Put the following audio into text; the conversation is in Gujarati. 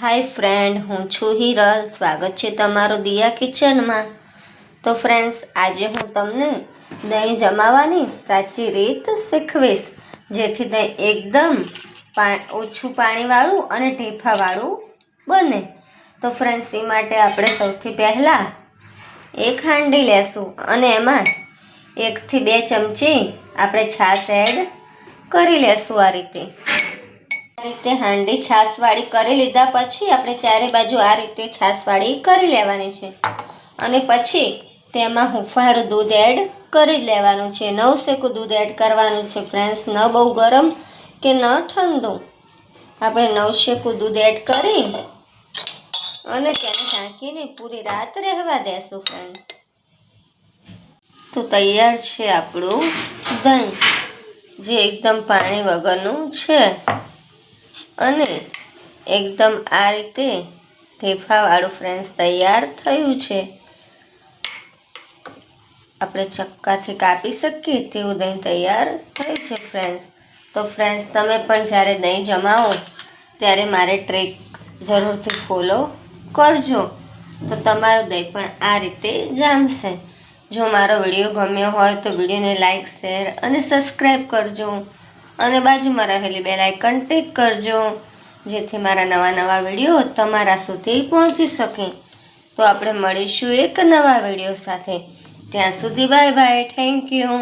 હાય ફ્રેન્ડ, હું છું હિરલ. સ્વાગત છે તમારું દિયા કિચનમાં. તો ફ્રેન્ડ્સ, આજે હું તમને દહીં જમાવાની સાચી રીત શીખવીશ, જેથી દહીં એકદમ ઓછું પાણીવાળું અને ઢેફાવાળું બને. તો ફ્રેન્ડ્સ, એ માટે આપણે સૌથી પહેલાં એક હાંડી લેશું અને એમાં એકથી બે ચમચી આપણે છાશ એડ કરી લેશું આ રીતે. રીતે હાંડી છાશવાળી કરી લીધા પછી આપણે ચારે બાજુ આ રીતે છાશવાળી કરી લેવાની છે. અને પછી તેમાં હુંફાળું દૂધ એડ કરી લેવાનું છે. નવ શેકું દૂધ એડ કરવાનું છે ફ્રેન્ડ્સ ન બહુ ગરમ કે ન ઠંડુ. આપણે નવ શેકું દૂધ એડ કરી અને તેને ઢાંકીને પૂરી રાત રહેવા દેશું ફ્રેન્ડ્સ તો તૈયાર છે આપણું દહીં, જે એકદમ પાણી વગરનું છે. અને એકદમ આ રીતે ઢેફાવાળું ફ્રેન્ડ્સ તૈયાર થયું છે. આપણે ચક્કાથી કાપી શકીએ તેવું દહીં તૈયાર થયું છે ફ્રેન્ડ્સ તો ફ્રેન્ડ્સ તમે પણ જ્યારે દહીં જમાવો, ત્યારે મારે ટ્રેક જરૂરથી ફોલો કરજો. તો તમારું દહીં પણ આ રીતે જામશે. જો મારો વીડિયો ગમ્યો હોય તો વિડીયોને લાઈક શેર અને સબસ્ક્રાઈબ કરજો. અને બાજુમાં રહેલી બેલ આઇકન ટિક કરજો, જેથી મારા નવા નવા વીડિયો તમારા સુધી પહોંચી શકે. તો આપણે મળીશું એક નવા વીડિયો સાથે. ત્યાં સુધી બાય બાય થેન્ક યુ